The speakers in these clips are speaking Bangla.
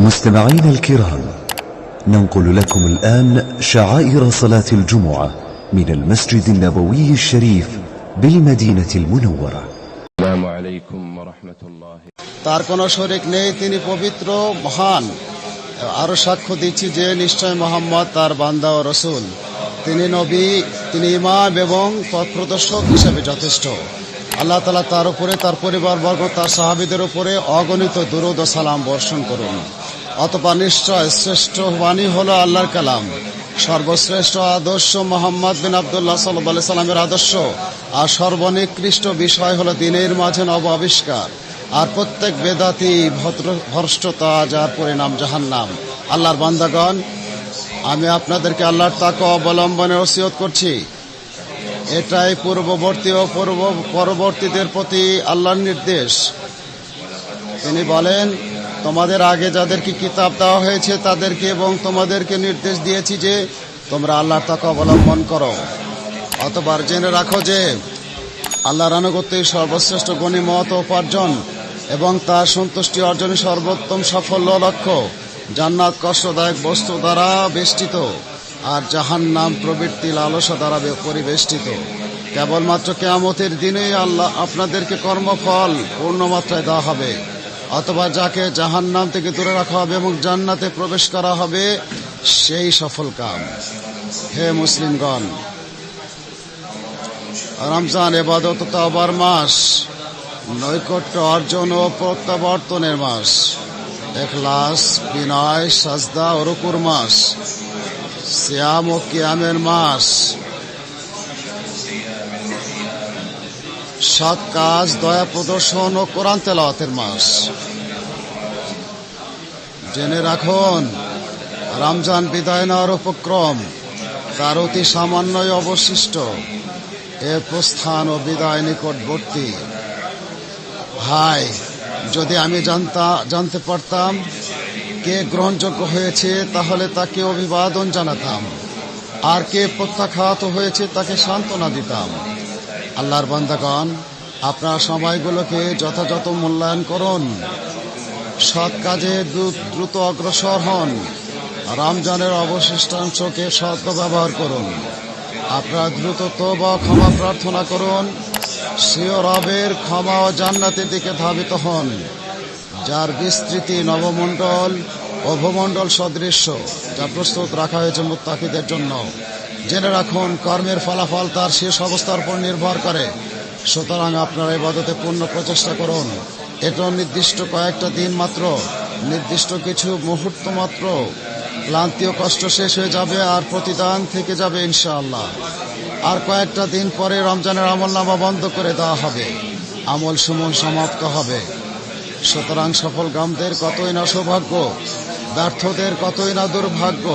مستمعينا الكرام ننقل لكم الآن شعائر صلاة الجمعة من المسجد النبوي الشريف بالمدينة المنورة السلام عليكم ورحمة الله তার কোনো শরিক নেই তিনি পবিত্র মহান আরো সাক্ষ্য দিচ্ছি যে নিশ্চয় মোহাম্মদ তার বান্দা ও রসুল তিনি নবী তিনি ইমাম এবং পথ প্রদর্শক হিসেবে যথেষ্ট আল্লাহ তালা তার উপরে, তার পরিবারবর্গ তার সাহাবিদের উপরে অগণিত দুরুদ ও সালাম বর্ষণ করুন। অতপা নিশ্চয় শ্রেষ্ঠ বাণী হল আল্লাহর কালাম। সর্বশ্রেষ্ঠ আদর্শ মোহাম্মদ বিন আবদুল্লাহ সাল্লাহ সাল্লামের আদর্শ আর সর্বনিকৃষ্ট বিষয় হলো দিনের মাঝে নব আবিষ্কার। আর প্রত্যেক বেদাতি ভ্রষ্টতা যার পরিণাম জাহান্নাম। আল্লাহর বান্দাগণ, আমি আপনাদেরকে আল্লাহর তাকে অবলম্বনে ওসিয়ত করছি। এটাই পূর্ববর্তী ও পূর্ব পরবর্তীদের প্রতি আল্লাহর নির্দেশ। তিনি বলেন, তোমাদের আগে যাদেরকে কিতাব দেওয়া হয়েছে তাদেরকে এবং তোমাদেরকে নির্দেশ দিয়েছি যে তোমরা আল্লাহর তাকে অবলম্বন করো। অতবার জেনে রাখো যে আল্লাহর আনুগত্যই সর্বশ্রেষ্ঠ গণিমত উপার্জন এবং তার সন্তুষ্টি অর্জনে সর্বোত্তম সাফল্য লক্ষ্য জান্নাত কষ্টদায়ক বস্তু দ্বারা বেষ্টিত। আর জাহান নাম প্রবৃত্তি লালসা দ্বারা পরিবেষ্টিত। কেবলমাত্র কেয়ামতের দিনেই আল্লাহ আপনাদেরকে কর্মফল পূর্ণমাত্রায় দেওয়া হবে, অথবা যাকে জাহান নাম থেকে দূরে রাখা হবে এবং জান্নাতে প্রবেশ করা হবে, সেই সফল কাম। হে মুসলিমগণ, রমজান এবাদত তাওবার মাস, নৈকট্য অর্জন ও প্রত্যাবর্তনের মাস, এখলাস, বিনয়, সাজদা ও রুকুর মাস শ্যাম ও কিয়ামের মাস সৎ কাজ দয়া প্রদর্শন ও কোরআন তেলাওয়াতের মাস জেনে রাখুন রমজান বিদায় নেওয়ার উপক্রম তার অতি সামান্যই অবশিষ্ট এর প্রস্থান ও বিদায় নিকটবর্তী ভাই যদি আমি জানতা জানতে পারতাম কে গ্রহণযোগ্য হয়েছে তাহলে তাকে অভিবাদন জানাতাম। আর কে প্রত্যাখ্যাত হয়েছে তাকে সান্ত্বনা দিতাম। আল্লাহর বান্দাগণ, আপনার সময়গুলোকে যথাযথ মূল্যায়ন করুন। সৎ কাজে দ্রু- দ্রুত অগ্রসর হন। রমজানের অবশিষ্টাংশকে সৎ ব্যবহার করুন। আপনারা দ্রুত তবা ক্ষমা প্রার্থনা করুন। সিও রবের ক্ষমা ও জান্নাতের দিকে ধাবিত হন। যার বিস্তৃতি নবমণ্ডল ও ভূমণ্ডল সদৃশ্য, যা প্রস্তুত রাখা হয়েছে মুত্তাকিদের জন্য। জেনে রাখুন, কর্মের ফলাফল তার শেষ অবস্থার উপর নির্ভর করে। সুতরাং আপনারা ইবাদতে পূর্ণ প্রচেষ্টা করুন। এটা নির্দিষ্ট কয়েকটা দিন মাত্র, নির্দিষ্ট কিছু মুহূর্ত মাত্র। ক্লান্তি ও কষ্ট শেষ হয়ে যাবে আর প্রতিদান থেকে যাবে ইনশাআল্লাহ। আর কয়েকটা দিন পরে রমজানের আমল নামা বন্ধ করে দেওয়া হবে। আমল সুমন সমাপ্ত হবে। সুতরাং সফল গামদের কতই না সৌভাগ্য, ব্যর্থদের কতই না দুর্ভাগ্য,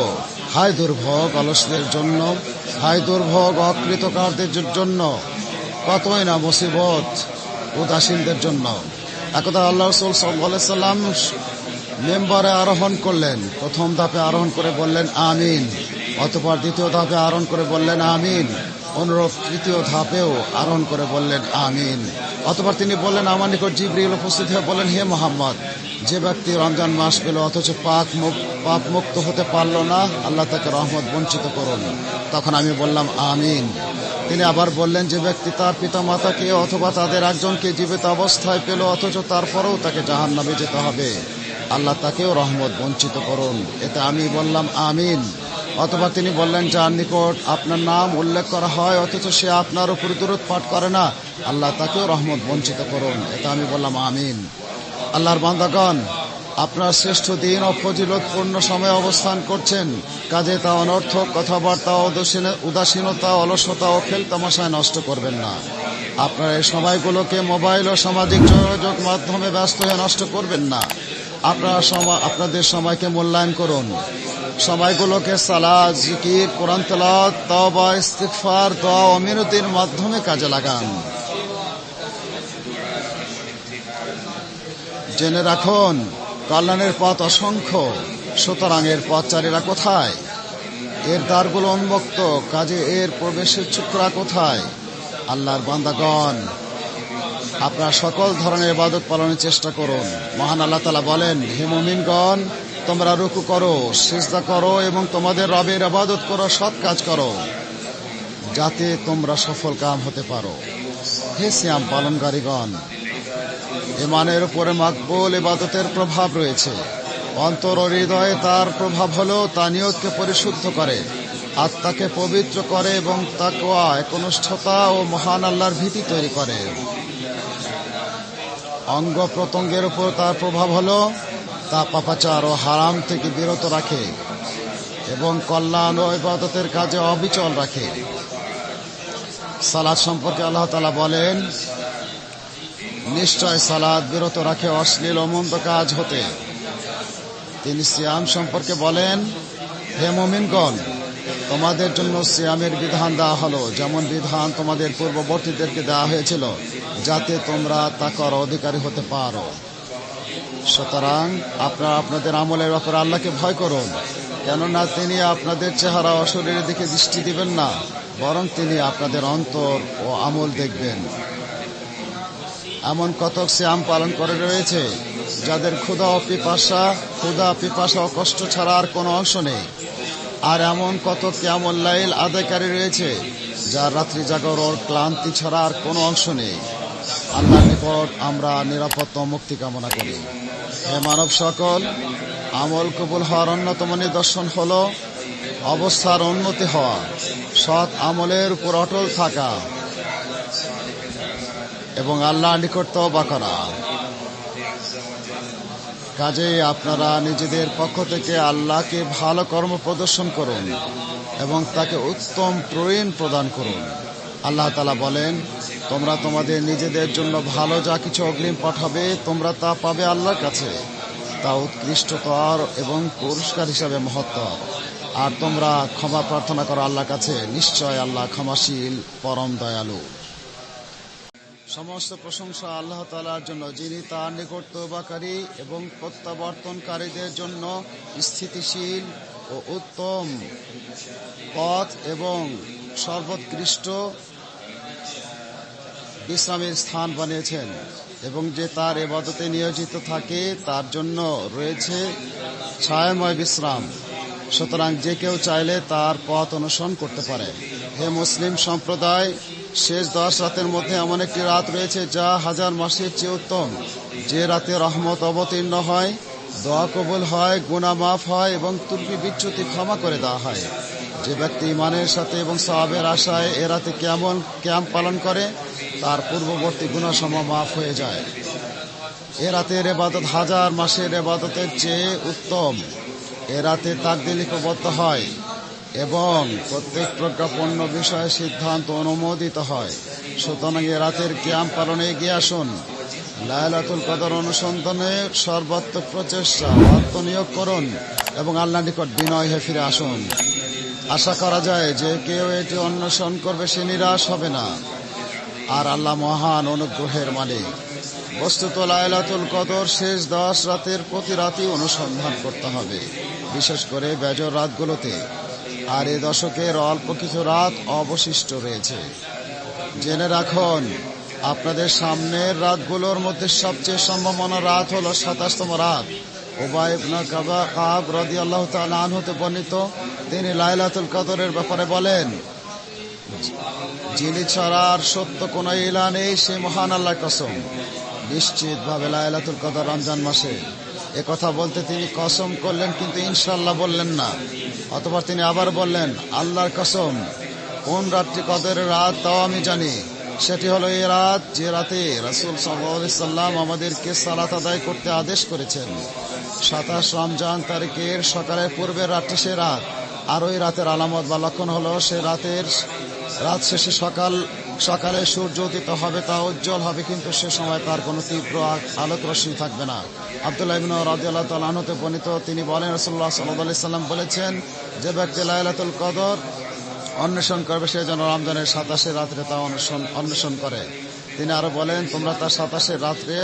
হায় দুর্ভোগ অলসদের জন্য, হায় দুর্ভোগ অকৃতকারদের জন্য, কতই না মুসিবত উদাসীনদের জন্য। একদা আল্লাহ রসুল সাল্লাম মেম্বারে আরোহণ করলেন, প্রথম ধাপে আরোহণ করে বললেন, আমিন। অতপর দ্বিতীয় ধাপে আরোহণ করে বললেন, আমিন। অনুরূপ তৃতীয় ধাপেও আরোহণ করে বললেন, আমিন। অতপর তিনি বললেন, আমার নিকট জিবরিল উপস্থিত হয়ে বললেন, হে মোহাম্মদ, যে ব্যক্তি রমজান মাস পেল, অথচ পাক পাপ মুক্ত হতে পারল না, আল্লাহ তাকে রহমত বঞ্চিত করুন। তখন আমি বললাম, আমিন। তিনি আবার বললেন, যে ব্যক্তি তার পিতা মাতাকে অথবা তাদের একজনকে জীবিত অবস্থায় পেল, অথচ তারপরেও তাকে জাহান নামে যেতে হবে, আল্লাহ তাকেও রহমত বঞ্চিত করুন। এতে আমি বললাম, আমিন। অথবা তিনি বললেন, যার নিকট আপনার নাম উল্লেখ করা হয়, অথচ সে আপনার উপর দূরত পাঠ করে না, আল্লাহ তাকেও রহমত বঞ্চিত করুন। এটা আমি বললাম, আমিন। আল্লাহর বান্দাগণ, আপনার শ্রেষ্ঠ দিন ও ফজিলতপূর্ণ সময় অবস্থান করছেন। কাজে তা অনর্থক কথাবার্তা উদাসীনতা, অলসতা ও খেল তামাশায় নষ্ট করবেন না। আপনার এই সময়গুলোকে মোবাইল ও সামাজিক যোগাযোগ মাধ্যমে ব্যস্ত হয়ে নষ্ট করবেন না। আপনার সময় আপনাদের সময়কে মূল্যায়ন করুন। সময়গুলোকে সালাদ জিকির, কোরআন তেলাওয়াত, তওবা, ইস্তিগফার, দোয়া ও মিনতির মাধ্যমে কাজে লাগান। জেনে রাখুন, কল্যাণের পথ অসংখ্য, সুতরাং এর পথচারীরা কোথায়? এর দ্বারগুলো উন্মুক্ত, কাজে এর প্রবেশের চুকরা কোথায়? আল্লাহর বান্দাগণ, আপনারা সকল ধরনের ইবাদত পালনের চেষ্টা করুন। মহান আল্লাহ তালা বলেন, হে মুমিনগণ তোমরা রুকু করো, সিজদা করো এবং তোমাদের রবের আবাদত করো সৎ কাজ করো, যাতে তোমরা সফল কাম হতে পারো। হে শ্যাম পালনকারীগণ ইমানের উপরে মাকবুল ইবাদতের প্রভাব রয়েছে। অন্তর হৃদয়ে তার প্রভাব হলো তা নিয়তকে পরিশুদ্ধ করে, আত্মাকে পবিত্র করে এবং তাকওয়া, একনিষ্ঠতা ও মহান আল্লাহর ভীতি তৈরি করে। অঙ্গ প্রত্যঙ্গের উপর তার প্রভাব হলো তা পাপাচার ও হারাম থেকে বিরত রাখে এবং কল্যাণ ও ইবাদতের কাজে অবিচল রাখে। সালাদ সম্পর্কে আল্লাহ তালা বলেন, নিশ্চয় সালাদ বিরত রাখে, অশ্লীল ও মন্দ কাজ হতে। তিনি সিয়াম সম্পর্কে বলেন, হে মোমিনগণ, তোমাদের জন্য সিয়ামের বিধান দেওয়া হলো, যেমন বিধান তোমাদের পূর্ববর্তীদেরকে দেওয়া হয়েছিল, যাতে তোমরা তাকর অধিকারী হতে পারো। সুতরাং আপনারা আপনাদের আমলের ব্যাপারে আল্লাহকে ভয় করুন। কেননা তিনি আপনাদের চেহারা ও শরীরের দিকে দৃষ্টি দিবেন না, বরং তিনি আপনাদের অন্তর ও আমল দেখবেন। এমন কতক শ্যাম পালন করে রয়েছে, যাদের ক্ষুধা ও পিপাসা, ক্ষুধা, পিপাসা ও কষ্ট ছাড়া আর কোনো অংশ নেই। আর এমন কত কেমন লাইল আদায়কারী রয়েছে, যার রাত্রি জাগর ওর ক্লান্তি ছাড়া আর কোনো অংশ নেই। আল্লাহর নিকট আমরা নিরাপত্তা মুক্তি কামনা করি। হে মানব সকল, আমল কবুল হওয়ার অন্যতম নিদর্শন হল অবস্থার উন্নতি হওয়া, সৎ আমলের উপর অটল থাকা এবং আল্লাহ নিকট তওবা করা। কাজেই আপনারা নিজেদের পক্ষ থেকে আল্লাহকে ভালো কর্ম প্রদর্শন করুন এবং তাকে উত্তম প্রয়োজন প্রদান করুন। আল্লাহ তালা বলেন, তোমরা তোমাদের নিজেদের জন্য ভালো যা কিছু অগ্রিম পাঠাবে, তোমরা তা পাবে আল্লাহর কাছে। তা উৎকৃষ্টতর এবং পুরস্কার হিসাবে মহত্তর। আর তোমরা ক্ষমা প্রার্থনা করো আল্লাহর কাছে, নিশ্চয় আল্লাহ ক্ষমাশীল, পরম দয়ালু। সমস্ত প্রশংসা আল্লাহ তালার জন্য, যিনি তার নিকট তৌবাকারী এবং প্রত্যাবর্তনকারীদের জন্য স্থিতিশীল ও উত্তম পথ এবং সর্বোৎকৃষ্ট বিশ্রামের স্থান বানিয়েছেন এবং যে তার এবাদতে নিয়োজিত থাকে, তার জন্য রয়েছে ছায়াময় বিশ্রাম। সুতরাং যে কেউ চাইলে তার পথ অনুসরণ করতে পারে। হে মুসলিম সম্প্রদায়, শেষ দশ রাতের মধ্যে এমন একটি রাত রয়েছে যা হাজার মাসের চেয়ে উত্তম। যে রাতে রহমত অবতীর্ণ হয়, দোয়া কবুল হয় গুণা মাফ হয় এবং তুর্কি বিচ্যুতি ক্ষমা করে দেওয়া হয়। যে ব্যক্তি ইমানের সাথে এবং সাহাবের আশায় এ রাতে কেমন ক্যাম্প পালন করে তার পূর্ববর্তী গুণাসম মাফ হয়ে যায়। এ রাতের এবাদত হাজার মাসের এবাদতের চেয়ে উত্তম। এ রাতে তাকদি লিপিবদ্ধ হয় এবং প্রত্যেক প্রজ্ঞাপন্য বিষয়ে সিদ্ধান্ত অনুমোদিত হয়। সুতরাং এ রাতের ক্যাম্প পালনে এগিয়ে আসুন। লায়লাতুল কদর অনুসন্ধানে সর্বাত্মক প্রচেষ্টা আত্মনিয়োগ করুন এবং আল্লাহ নিকট বিনয় হয়ে ফিরে আসুন। আশা করা যায় যে কেউ এটি অন্বেষণ করবে, সে নিরাশ হবে না। আর আল্লাহ মহান অনুগ্রহের মালিক। বস্তুত লায়লাতুল কদর শেষ দশ রাতের প্রতি রাতই অনুসন্ধান করতে হবে। বিশেষ করে বেজর রাতগুলোতে। আর এ দশকের অল্প কিছু রাত অবশিষ্ট রয়েছে। জেনে রাখুন, আপনাদের সামনের রাতগুলোর মধ্যে সবচেয়ে সম্ভাবনা রাত হলো সাতাশতম রাত। ওবায়বনা কাবা কাব রদি বর্ণিত। তিনি লাইলাতুল কদরের ব্যাপারে বলেন যিনি ছাড়ার সত্য কোন ইলা নেই, সে মহান আল্লাহ কসম। নিশ্চিতভাবে লাইলাতুল কদর রমজান মাসে এ কথা বলতে তিনি কসম করলেন, কিন্তু ইনশাল্লাহ বললেন না। অতপর তিনি আবার বললেন, আল্লাহর কসম, কোন রাত্রি কদরের রাত তাও আমি জানি। সেটি হলো এই রাত যে রাতে রাসুল সাল্লাম আমাদেরকে সালাত আদায় করতে আদেশ করেছেন। সাতাশ রমজান তারিখের সকালের পূর্বের রাতটি সে রাত। আর ওই রাতের আলামত বা লক্ষণ হলো সে রাতের রাত শেষে সকাল, সকালে সূর্য উদিত হবে, তা উজ্জ্বল হবে, কিন্তু সে সময় তার কোনো তীব্র আলোক রশ্মি থাকবে না। আবদুল্লাহ ইবিন রাজিয়াল্লাহ তালাহতে বর্ণিত, তিনি বলেন রসুল্লাহ সাল্লাহ সাল্লাম বলেছেন, যে ব্যক্তি লাইলাতুল কদর অন্বেষণ করবে, সে যেন রমজানের সাতাশে রাত্রে তা অন্বেষণ অন্বেষণ করে। তিনি আরও বলেন, তোমরা তার সাতাশে রাত্রে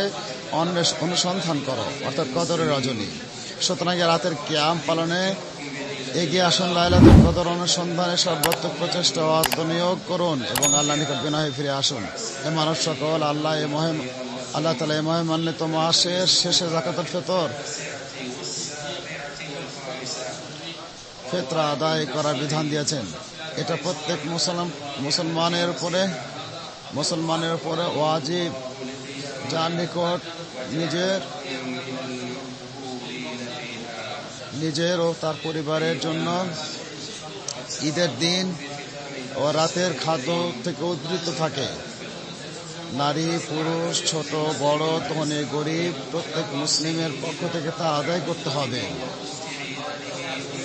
অনুসন্ধান করো, অর্থাৎ কদরের রজনী। সুতরাং রাতের ক্যাম্প পালনে এগিয়ে আসুন লাইলাতুল কদর অনুসন্ধানে সর্বাত্মক প্রচেষ্টা ও আত্মনিয়োগ করুন এবং আল্লাহ নিকট বিনয় ফিরে আসুন। এ মানব সকল আল্লাহ এ মহিম আল্লাহ তালা এ মহিমান্বিত মাসের শেষে জাকাতুল ফেতর। ফেতরা আদায় করার বিধান দিয়েছেন। এটা প্রত্যেক মুসলমান মুসলমানের উপরে মুসলমানের উপরে ওয়াজিব। যার নিকট নিজের নিজের ও তার পরিবারের জন্য ঈদের দিন ও রাতের খাদ্য থেকে উদ্ধৃত থাকে। নারী, পুরুষ, ছোট, বড়, ধনী, গরিব, প্রত্যেক মুসলিমের পক্ষ থেকে তা আদায় করতে হবে।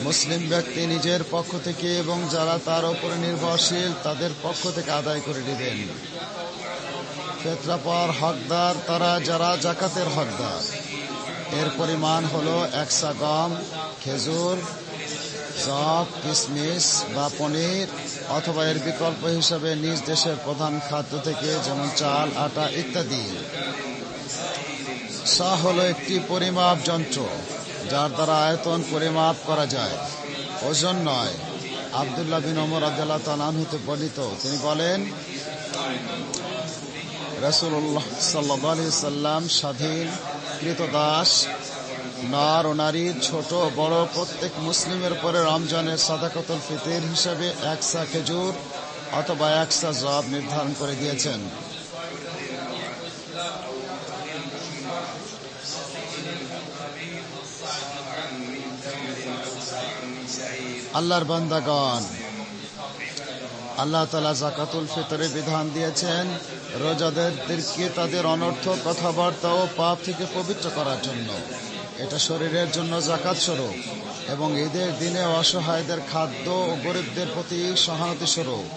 মুসলিম ব্যক্তি নিজের পক্ষ থেকে এবং যারা তার উপরে নির্ভরশীল, তাদের পক্ষ থেকে আদায় করে নেবেন। ফেতরাপর হকদার তারা, যারা জাকাতের হকদার। এর পরিমাণ হলো একশা গম খেজুর, চপ, কিশমিশ বা পনির অথবা এর বিকল্প হিসাবে নিজ দেশের প্রধান খাদ্য থেকে যেমন চাল, আটা ইত্যাদি। সা হলো একটি পরিমাপ যন্ত্র যার দ্বারা আয়তন পরিমাপ করা যায়। ওজন নয়। আবদুল্লাহ বিন ওমর আদাল্লাহ তালান হতে বর্ণিত। তিনি বলেন রসুল্লাহ সাল্লাহ সাল্লাম স্বাধীন কৃতদাস নর ও নারী, ছোট, বড়, প্রত্যেক মুসলিমের পরে রমজানের সাদাকতুল ফিতির হিসাবে একসা খেজুর অথবা একসা জব নির্ধারণ করে দিয়েছেন। আল্লাহর বান্দাগণ আল্লাহ তালা জাকাতুল ফিতরে বিধান দিয়েছেন রোজাদেরকে তাদের অনর্থ কথাবার্তা ও পাপ থেকে পবিত্র করার জন্য। এটা শরীরের জন্য জাকাত স্বরূপ এবং ঈদের দিনে অসহায়দের খাদ্য ও গরিবদের প্রতি সহানুতি স্বরূপ।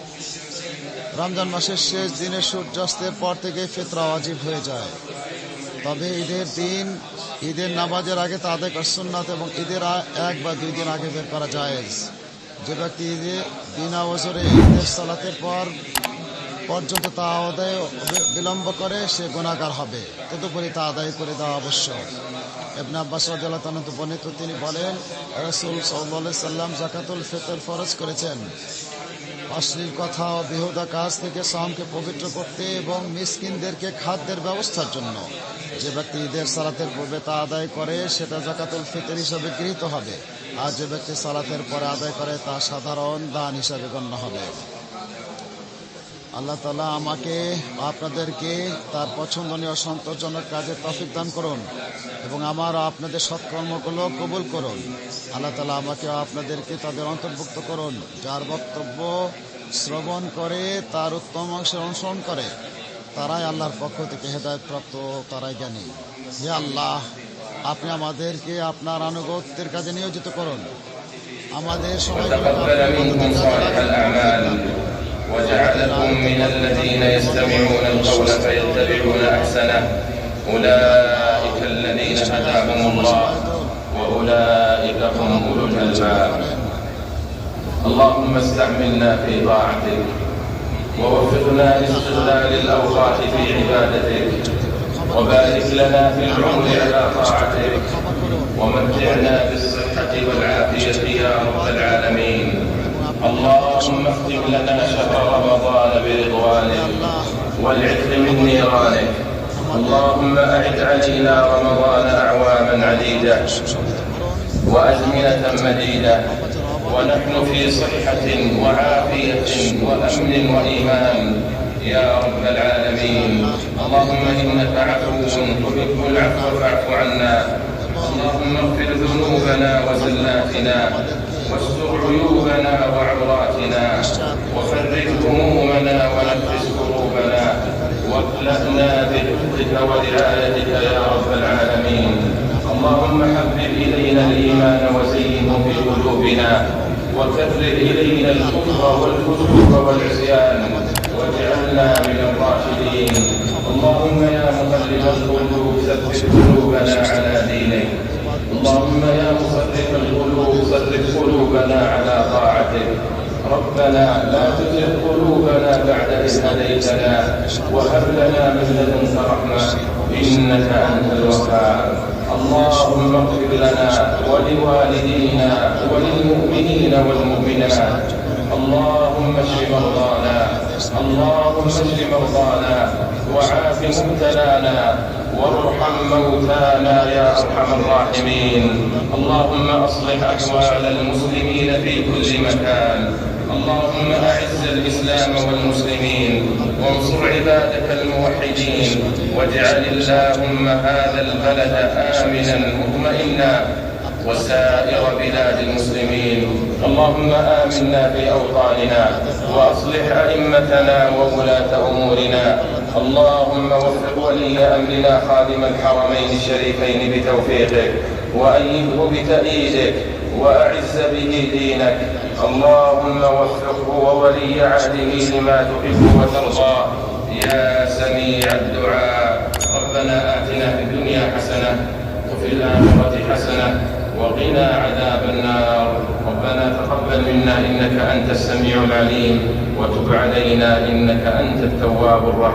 রমজান মাসের শেষ দিনে সূর্যাস্তের পর থেকে ফিতরা অজীব হয়ে যায়। তবে ঈদের দিন, ঈদের নামাজের আগে তাদের সুন্নাত এবং ঈদের এক বা দুই দিন আগে বের করা জায়েজ। যে কি যে বিনা বছরে ঈদের সালাতের পর পর্যন্ত তা আদায় বিলম্ব করে, সে গুণাগার হবে। তদুপরি তা আদায় করে দেওয়া আবশ্যক। এবনে আব্বাস তো বর্ণিত তিনি বলেন, রসুল সাল্লাল্লাহু সাল্লাম জাকাতুল ফিতর ফরজ করেছেন। অশ্লীল কথা ও বেহুদা কাজ থেকে সামকে পবিত্র করতে এবং মিসকিনদেরকে খাদ্যের ব্যবস্থার জন্য। যে ব্যক্তি ঈদের সালাতের পূর্বে তা আদায় করে, সেটা জাকাতুল ফিতর হিসাবে গৃহীত হবে। আর যে ব্যক্তি সালাতের পরে আদায় করে, তা সাধারণ দান হিসাবে গণ্য হবে। আল্লাহ তালা আমাকে আপনাদেরকে তার পছন্দনীয় সন্তোষজনক কাজে তফিক দান করুন এবং আমার আপনাদের সৎকর্মগুলো কবুল করুন। আল্লাহ তালা আমাকে আপনাদেরকে তাদের অন্তর্ভুক্ত করুন যার বক্তব্য শ্রবণ করে তার উত্তম অংশের অনুসরণ করে। তারাই আল্লাহর পক্ষ থেকে হেদায়ত প্রাপ্ত তারাই জ্ঞানী। হে আল্লাহ আপনি আমাদেরকে আপনার আনুগত্যের কাজে নিয়োজিত করুন। আমাদের সবাইকে وجعلكم من الذين يستمعون القول فيتبعون أحسنه. أولئك الذين هداهم الله وأولئك هم أولو الألباب. اللهم استعملنا في طاعتك ووفقنا لاستغلال الأوقات في عبادتك وبارك لنا في العمر على طاعتك ومتعنا بالصحة والعافية يا رب العالمين. اللهم اختم لنا شهر رمضان برضوانك والعتق من نيرانك اللهم أعد علينا رمضان أعواما عديدة وأزمنة مديدة. ونحن في صحة وعافية وأمن وإيمان. يا رب العالمين. اللهم إنك عفو تحب العفو فاعف عنا. اللهم اغفر ذنوبنا وزلاتنا. واستر عيوبنا وعوراتنا وفرج همومنا ونفس كروبنا واكلأنا بحفظك ورعايتك يا رب العالمين. اللهم حبب إلينا الإيمان وزينه في قلوبنا وكرر إلينا الكفر والفسوق والعصيان واجعلنا من الراشدين. اللهم يا مقلب القلوب ثبت قلوبنا على دينك اللهم يا مصرف القلوب صرف قلوبنا على طاعتك ربنا لا تزغ قلوبنا بعد إذ هديتنا وهب لنا من لدنك رحمة إنك أنت الوهاب. اللهم اغفر لنا ولوالدينا وللمؤمنين والمؤمنات. اللهم اشف مرضانا. اللهم اشف مرضانا. وعاف مبتلانا. وارحم موتانا يا أرحم الراحمين. اللهم أصلح احوال المسلمين في كل مكان. اللهم أعز الإسلام والمسلمين وانصر عبادك الموحدين واجعل اللهم هذا البلد آمنا مطمئنا وسائر بلاد المسلمين. اللهم آمنا في أوطاننا وأصلح أئمتنا وولاة أمورنا. اللهم وفق ولي أمرنا خادم الحرمين الشريفين بتوفيقك وأيده بتأييدك. وأعز به دينك. اللهم وفقه وولي عهده لما تحب وترضى. يا سميع الدعاء. ربنا آتنا في الدنيا حسنة وفي الآخرة حسنة وقنا عذاب النار. ربنا تقبل منا إنك أنت السميع العليم وتب علينا إنك أنت التواب الرحيم.